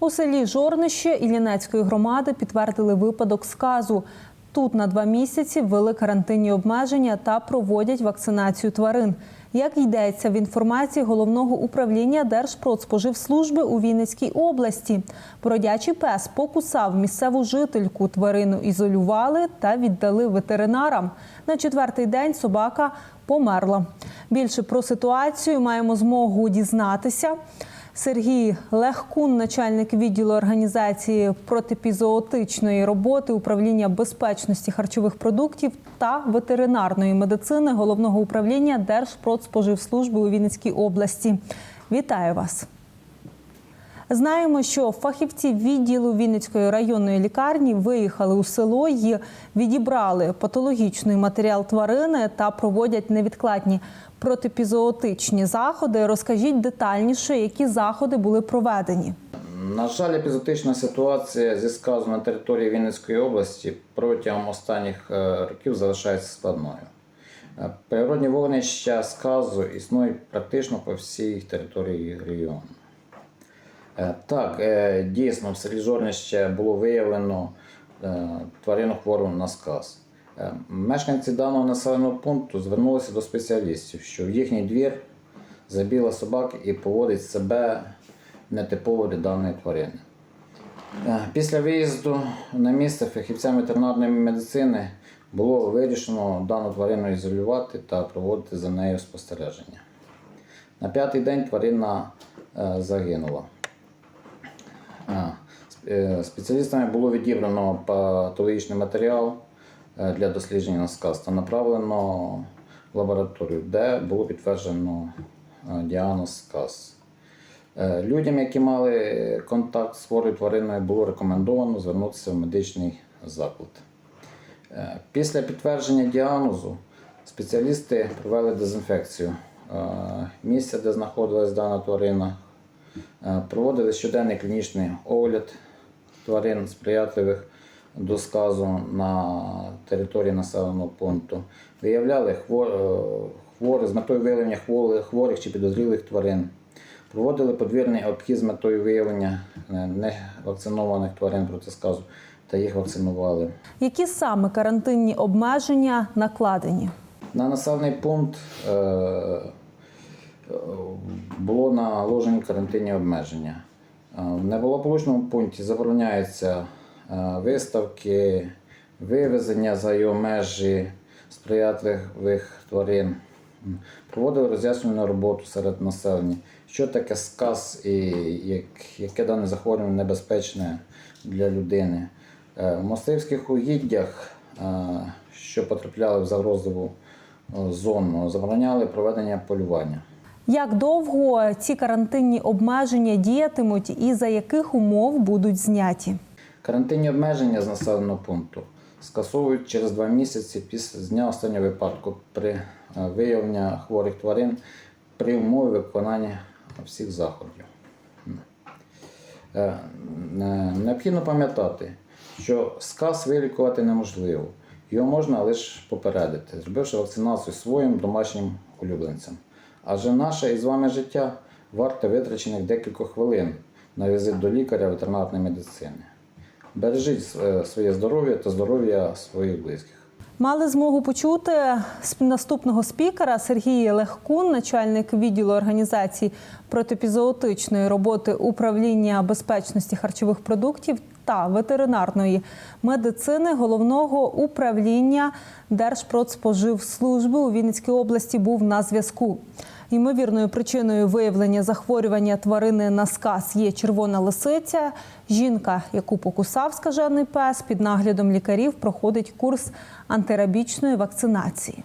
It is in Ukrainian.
У селі Жорнище Іллінецької громади підтвердили випадок сказу. Тут на два місяці ввели карантинні обмеження та проводять вакцинацію тварин. Як йдеться в інформації головного управління Держпродспоживслужби у Вінницькій області, бродячий пес покусав місцеву жительку. Тварину ізолювали та віддали ветеринарам. На четвертий день собака померла. Більше про ситуацію маємо змогу дізнатися. Сергій Легкун, начальник відділу організації протипізоотичної роботи управління безпечності харчових продуктів та ветеринарної медицини головного управління Держпродспоживслужби у Вінницькій області. Вітаю вас! Знаємо, що фахівці відділу Вінницької районної лікарні виїхали у село і відібрали патологічний матеріал тварини та проводять невідкладні протипізоотичні заходи. Розкажіть детальніше, які заходи були проведені. На жаль, епізотична ситуація зі сказу на території Вінницької області протягом останніх е, років залишається складною. Е, Природні вогнища сказу існують практично по всій території регіону. Е, Так, е, дійсно, в селі Жорнище було виявлено е, тварину хвору на сказ. Мешканці даного населеного пункту звернулися до спеціалістів, що в їхній двір забіла собака і поводить себе нетипово для даної тварини. Після виїзду на місце фахівцями ветеринарної медицини було вирішено дану тварину ізолювати та проводити за нею спостереження. На п'ятий день тварина загинула. Е, Спеціалістами було відібрано патологічний матеріал е, для дослідження на сказ та направлено в лабораторію, де було підтверджено е, діагноз сказ. Людям, які мали контакт з хворою твариною, було рекомендовано звернутися в медичний заклад. Після підтвердження діагнозу спеціалісти провели дезінфекцію місця, де знаходилась дана тварина, проводили щоденний клінічний огляд тварин сприятливих до сказу на території населеного пункту, виявляли хвор- е, хворих з метою виявлення хворих, чи підозрілих тварин. Проводили подвірний обхід з метою виявлення е, невакцинованих тварин проти сказу та їх вакцинували. Які саме карантинні обмеження накладені? На населений пункт е, було наложені карантинні обмеження. В неблагополучному пункті забороняються е, виставки, вивезення за його межі сприятливих тварин. Проводили роз'яснювальну роботу серед населення, що таке сказ і яке дане захворювання небезпечне для людини. Е, В мисливських угіддях, е, що потрапляли в загрозливу зону, забороняли проведення полювання. Як довго ці карантинні обмеження діятимуть і за яких умов будуть зняті? Карантинні обмеження з населеного пункту скасовують через два місяці після з дня останнього випадку при е, виявленні хворих тварин при умові виконання всіх заходів. Е, е, Необхідно пам'ятати, що сказ вилікувати неможливо. Його можна лише попередити, зробивши вакцинацію своїм домашнім улюбленцям. Адже наше із вами життя варте витрачених декількох хвилин на візит до лікаря ветеринарної медицини. Бережіть е, своє здоров'я та здоров'я своїх близьких. Мали змогу почути наступного спікера Сергій Легкун, начальник відділу організації протипізоотичної роботи управління безпечності харчових продуктів та ветеринарної медицини головного управління Держпродспоживслужби у Вінницькій області був на зв'язку. Ймовірною причиною виявлення захворювання тварини на сказ є червона лисиця. Жінка, яку покусав скажений пес, під наглядом лікарів проходить курс антирабічної вакцинації.